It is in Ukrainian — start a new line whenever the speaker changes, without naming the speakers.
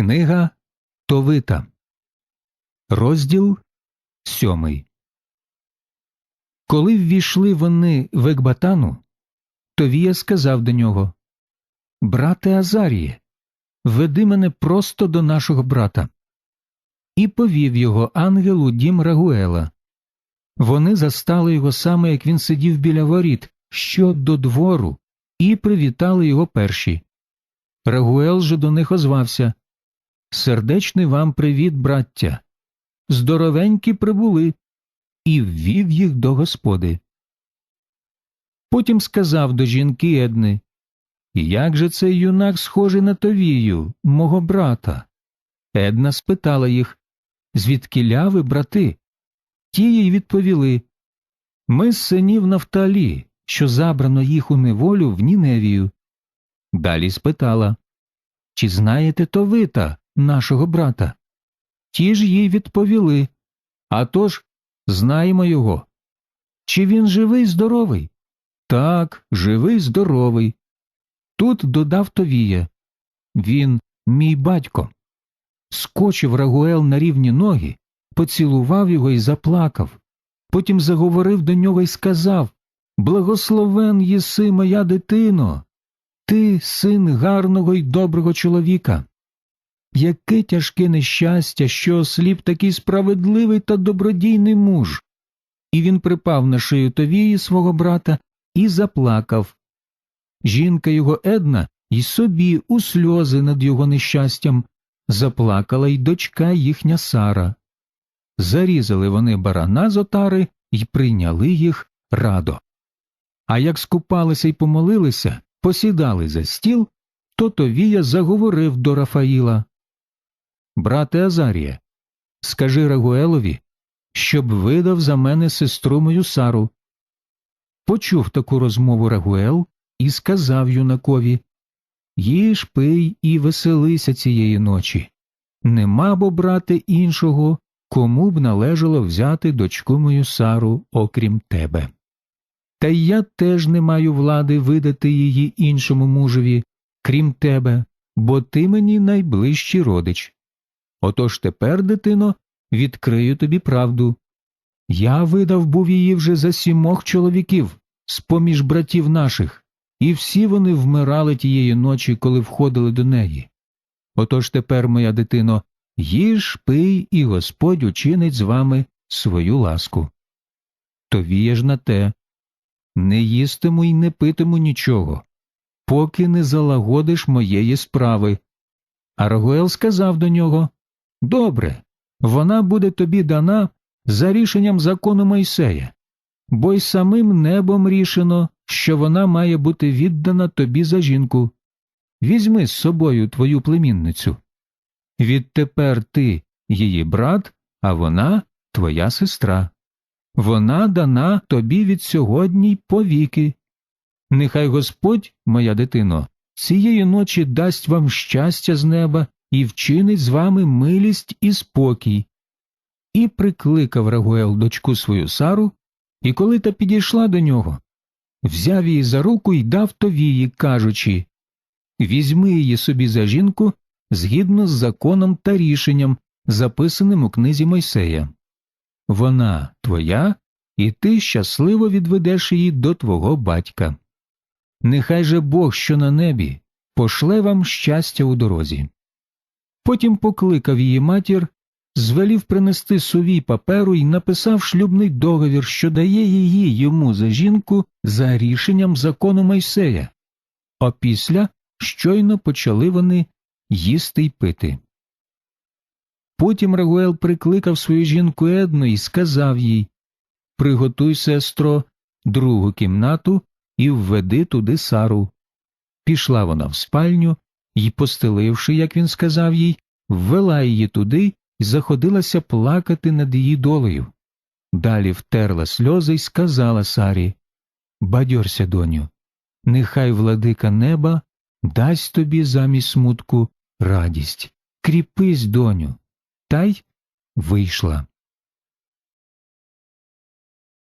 Книга Товита, розділ сьомий. Коли ввійшли вони в Екбатану, Товія сказав до нього Брате Азаріє, веди мене просто до нашого брата. І повів його ангел у дім Рагуела. Вони застали його саме, як він сидів біля воріт, що до двору, і привітали його перші. Рагуел же до них озвався Сердечний вам привіт, браття. Здоровенькі прибули, і ввів їх до господи. Потім сказав до жінки Едни Як же цей юнак схожий на Товію, мого брата? Една спитала їх Звідкіля ви, брати? Ті їй відповіли Ми з синів Нафталі, що забрано їх у неволю в Ніневію. Далі спитала Чи знаєте Товита, нашого брата? Ті ж їй відповіли «А тож, знаємо його. Чи він живий, здоровий? Так, живий, здоровий. Тут додав Товія. Він мій батько. Скочив Рагуел на рівні ноги, поцілував його і заплакав. Потім заговорив до нього і сказав Благословен єси, моя дитино, ти син гарного й доброго чоловіка. Яке тяжке нещастя, що осліп такий справедливий та добродійний муж. І він припав на шию Товії свого брата і заплакав. Жінка його Една й собі у сльози над його нещастям заплакала й дочка їхня Сара. Зарізали вони барана з отари й прийняли їх радо. А як скупалися й помолилися, посідали за стіл, то Товія заговорив до Рафаїла Брате Азарія, скажи Рагуелові, щоб видав за мене сестру мою Сару. Почув таку розмову Рагуел і сказав юнакові Їж пий і веселися цієї ночі. Нема бо, брате, іншого, кому б належало взяти дочку мою Сару, окрім тебе. Та й я теж не маю влади видати її іншому мужеві, крім тебе, бо ти мені найближчий родич. Отож тепер, дитино, відкрию тобі правду. Я видав був її вже за сімох чоловіків, з поміж братів наших, і всі вони вмирали тієї ночі, коли входили до неї. Отож тепер, моя дитино, їж, пий, і Господь учинить з вами свою ласку. То вієш на те не їстиму й не питиму нічого, поки не залагодиш моєї справи. А Рагуел сказав до нього Добре, вона буде тобі дана за рішенням закону Мойсея, бо й самим небом рішено, що вона має бути віддана тобі за жінку. Візьми з собою твою племінницю. Відтепер ти її брат, а вона твоя сестра. Вона дана тобі від сьогодні й повіки. Нехай Господь, моя дитино, цієї ночі дасть вам щастя з неба і вчинить з вами милість і спокій. І прикликав Рагуел дочку свою Сару, і коли та підійшла до нього, взяв її за руку і дав товії, кажучи Візьми її собі за жінку згідно з законом та рішенням, записаним у книзі Мойсея. Вона твоя, і ти щасливо відведеш її до твого батька. Нехай же Бог, що на небі, пошле вам щастя у дорозі. Потім покликав її матір, звелів принести совій паперу і написав шлюбний договір, що дає її йому за жінку за рішенням закону Майсея. Опісля щойно почали вони їсти й пити. Потім Рагуел прикликав свою жінку Едну і сказав їй Приготуй, сестро, другу кімнату і введи туди Сару. Пішла вона в спальню і, постеливши, як він сказав їй, ввела її туди і заходилася плакати над її долею. Далі втерла сльози й сказала Сарі Бадьорся, доню, нехай владика неба дасть тобі замість смутку радість. Кріпись, доню, та й вийшла.